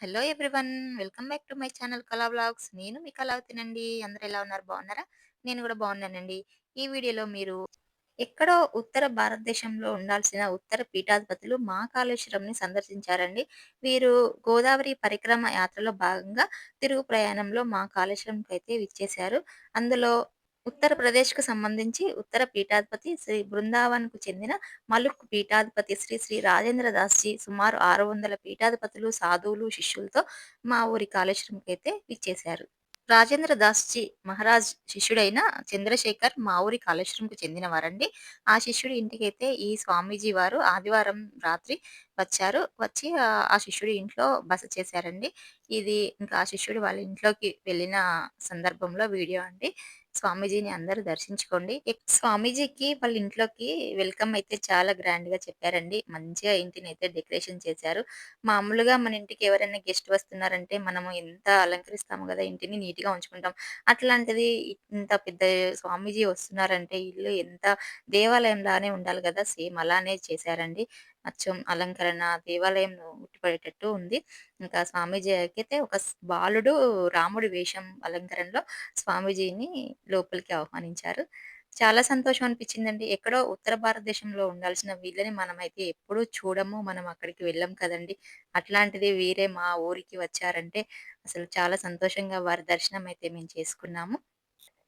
Hello everyone welcome back to my channel Kala blogs నేను మీ కళావతినండి. అందరు ఎలా ఉన్నారు? బాగున్నారా? నేను కూడా బాగున్నానండి. ఈ వీడియోలో మీరు ఎక్కడో ఉత్తర భారతదేశంలో ఉండాల్సిన ఉత్తర పీఠాధిపతులు మహాకాళేశ్వరంని సందర్శించారండి. వీరు గోదావరి పరిక్రమ యాత్రలో భాగంగా తిరుగు ప్రయాణంలో మా కాళేశ్వరంకి అయితే విచ్చేశారు. అందులో ఉత్తరప్రదేశ్కు సంబంధించి ఉత్తర పీఠాధిపతి శ్రీ బృందావన్కు చెందిన మలుక్ పీఠాధిపతి శ్రీ శ్రీ రాజేంద్ర దాస్జీ సుమారు ఆరు వందల పీఠాధిపతులు సాధువులు శిష్యులతో మా ఊరి కాళేశ్వరంకి అయితే విచ్చేశారు. రాజేంద్ర దాస్జీ మహారాజ్ శిష్యుడైన చంద్రశేఖర్ మా ఊరి కాళేశ్వరంకు చెందినవారండి. ఆ శిష్యుడి ఇంటికైతే ఈ స్వామీజీ వారు ఆదివారం రాత్రి వచ్చారు. వచ్చి ఆ ఆ శిష్యుడి ఇంట్లో బస చేశారండి. ఇది ఇంకా ఆ శిష్యుడు వాళ్ళ ఇంట్లోకి వెళ్ళిన సందర్భంలో వీడియో అండి. స్వామీజీని అందరూ దర్శించుకోండి. స్వామీజీకి వాళ్ళ ఇంట్లోకి వెల్కమ్ అయితే చాలా గ్రాండ్గా చెప్పారండి. మంచిగా ఇంటిని అయితే డెకరేషన్ చేశారు. మామూలుగా మన ఇంటికి ఎవరైనా గెస్ట్ వస్తున్నారంటే మనము ఎంత అలంకరిస్తాము కదా ఇంటిని నీట్గా ఉంచుకుంటాం. అట్లాంటిది ఇంత పెద్ద స్వామీజీ వస్తున్నారంటే ఇల్లు ఎంత దేవాలయం లానే ఉండాలి కదా. సేమ్ అలానే చేశారండి. అచ్చం అలంకరణ దేవాలయం ఉట్టిపడేటట్టు ఉంది. ఇంకా స్వామీజీ అయితే ఒక బాలుడు రాముడి వేషం అలంకరణలో స్వామీజీని లోపలికి ఆహ్వానించారు. చాలా సంతోషం అనిపించిందండి. ఎక్కడో ఉత్తర భారతదేశంలో ఉండాల్సిన వీళ్ళని మనమైతే ఎప్పుడూ చూడము మనం అక్కడికి వెళ్ళం కదండి. అట్లాంటిది వీరే మా ఊరికి వచ్చారంటే అసలు చాలా సంతోషంగా వారి దర్శనం అయితే మేము చేసుకున్నాము.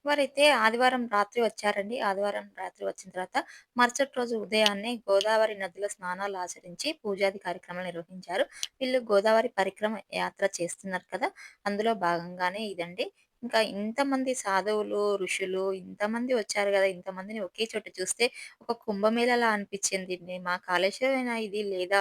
వారైతే ఆదివారం రాత్రి వచ్చారండి. ఆదివారం రాత్రి వచ్చిన తర్వాత మరుసటి రోజు ఉదయాన్నే గోదావరి నదిలో స్నానాలు ఆచరించి పూజాది కార్యక్రమాలు నిర్వహించారు. వీళ్ళు గోదావరి పరిక్రమ యాత్ర చేస్తున్నారు కదా! అందులో భాగంగానే ఇదండి. ఇంకా ఇంతమంది సాధువులు, ఋషులు ఇంతమంది వచ్చారు కదా ఇంతమందిని ఒకే చోట చూస్తే ఒక కుంభమేళలా అనిపించింది మా కాళేశ్వరమైనా ఇది లేదా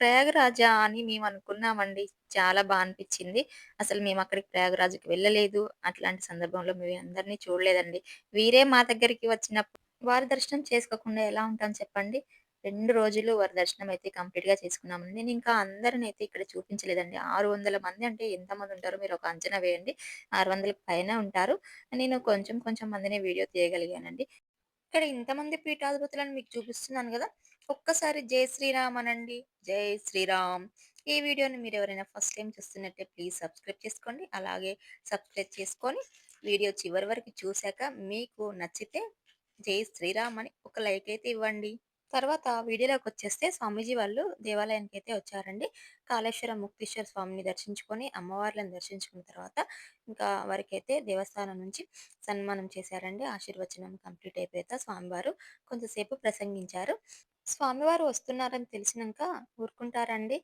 ప్రయాగరాజా అని మేము అనుకున్నామండి చాలా బాగా అనిపించింది అసలు మేము అక్కడికి ప్రయాగరాజుకి వెళ్ళలేదు. అట్లాంటి సందర్భంలో మేము అందరినీ చూడలేదండి. వీరే మా దగ్గరికి వచ్చినప్పుడు వారి దర్శనం చేసుకోకుండా ఎలా ఉంటాం చెప్పండి? రెండు రోజులు వారి దర్శనం అయితే కంప్లీట్గా చేసుకున్నామండి. అందరిని అయితే ఇక్కడ చూపించలేదండి. 600 మంది అంటే ఎంతమందుంటారో మీరొక అంచనా వేయండి. ఆరు వందల పైన ఉంటారు. నేను కొంచెం కొంచెం మందినే వీడియో తీయగలిగానండి. ఇక్కడ ఇంతమంది పీఠాధిపతులను మీకు చూపిస్తున్నాను కదా ఒక్కసారి జై శ్రీరామ్ అనండి. జై శ్రీరామ్. ఈ వీడియోని మీరెవరైనా ఫస్ట్ టైం చూస్తున్నట్టే ప్లీజ్ సబ్స్క్రైబ్ చేసుకోండి. అలాగే సబ్స్క్రైబ్ చేసుకొని వీడియో చివరి వరకు చూశాక మీకు నచ్చితే జై శ్రీరామ్ అని ఒక లైక్ అయితే ఇవ్వండి. తర్వాత వీడియోలోకి వచ్చేస్తే స్వామీజీ వాళ్ళు దేవాలయానికి అయితే వచ్చారండి. కాళేశ్వరం ముక్తేశ్వర స్వామిని దర్శించుకొని, అమ్మవార్లను దర్శించుకున్న తర్వాత ఇంకా వారికైతే దేవస్థానం నుంచి సన్మానం చేశారండి. ఆశీర్వచనం కంప్లీట్ అయిపోయాక స్వామివారు కొంతసేపు ప్రసంగించారు. స్వామివారు వస్తున్నారని తెలిసినాక ఊరుకుంటారండి.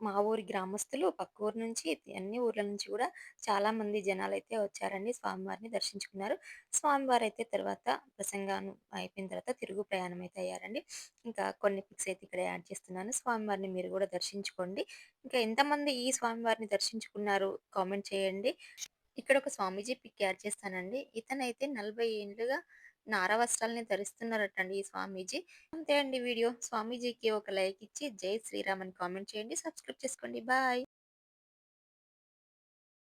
మా ఊరి గ్రామస్తులు పక్క ఊరు నుంచి అన్ని ఊర్ల నుంచి కూడా చాలా మంది జనాలు అయితే వచ్చారండి. స్వామివారిని దర్శించుకున్నారు. స్వామివారైతే తర్వాత ప్రసంగాను అయిపోయిన తర్వాత తిరుగు ప్రయాణం అయితే అయ్యారండి. ఇంకా కొన్ని పిక్స్ అయితే ఇక్కడ యాడ్ చేస్తున్నాను. స్వామివారిని మీరు కూడా దర్శించుకోండి. ఇంకా ఎంతమంది ఈ స్వామివారిని దర్శించుకున్నారు కామెంట్ చేయండి. ఇక్కడ ఒక స్వామీజీ పిక్ యాడ్ చేస్తానండి. ఇతనైతే నలభై ఏళ్ళుగా నార వస్త్రాలని ధరిస్తున్నారటండి ఈ స్వామీజీ. అంతే అండి వీడియో. స్వామీజీకి ఒక లైక్ ఇచ్చి జై శ్రీరామ్ అని కామెంట్ చేయండి. సబ్స్క్రైబ్ చేసుకోండి. బాయ్.